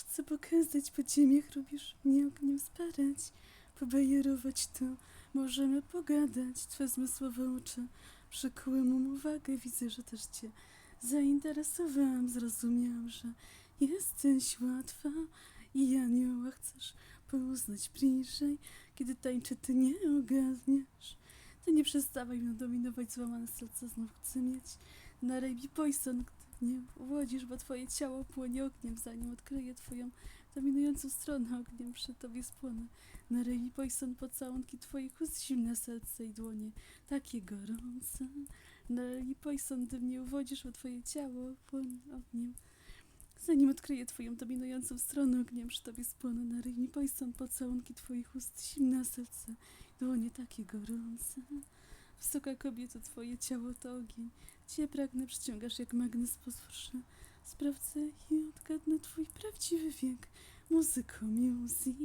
Chcę pokazać po ziemiach, lubisz mnie ogniem sparać. Pobajerować to, możemy pogadać. Twe zmysłowe oczy przykuły mu uwagę. Widzę, że też cię zainteresowałam. Zrozumiałam, że jesteś łatwa i anioła chcesz poznać bliżej. Kiedy tańczę, ty nie ogarniesz. Ty nie przestawaj mnie dominować, złamane serce znów chcę mieć. Na Raby Poison, gdy mnie uwodzisz, bo twoje ciało płonie ogniem, zanim odkryję twoją dominującą stronę ogniem przy tobie spłonę. Na Raby Poison pocałunki twoich ust, zimne serce i dłonie, takie gorące. Na Raby Poison, gdy mnie uwodzisz, bo twoje ciało płonie ogniem. Zanim odkryję twoją dominującą stronę ogniem przy tobie spłonę, na Raby Poison pocałunki twoich ust, zimne serce, dłonie takie gorące. Wysoka kobieto, twoje ciało to ogień. Cię pragnę, przyciągasz jak magnes, że sprawdzę i odgadnę twój prawdziwy wiek. Muzyko, music.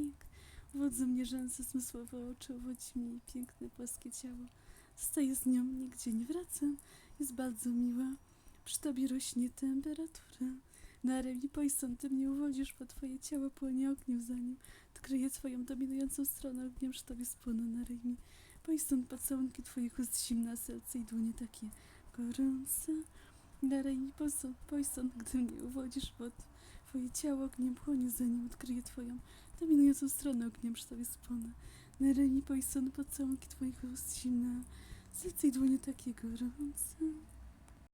Wodzą mnie rzęsy, zmysłowe oczy, uwodzi mi piękne, płaskie ciało. Zostaję z nią, nigdzie nie wracam. Jest bardzo miła. Przy tobie rośnie temperatura. Na Remi Poison ty mnie uwodzisz, bo twoje ciało płonie ogniem zanim odkryję twoją dominującą stronę ogniem przy tobie spłonę na Remi. Poison pocałunki twoich ust, zimne serce i dłonie takie gorące. Dalej mi poison, poison, gdy mnie uwodzisz, bo twoje ciało ogniem płonie, zanim odkryję twoją dominującą stronę ogniem przy tobie spłonę. Dalej mi poison, pocałunki twoich ust, zimne serce i dłonie takie gorące.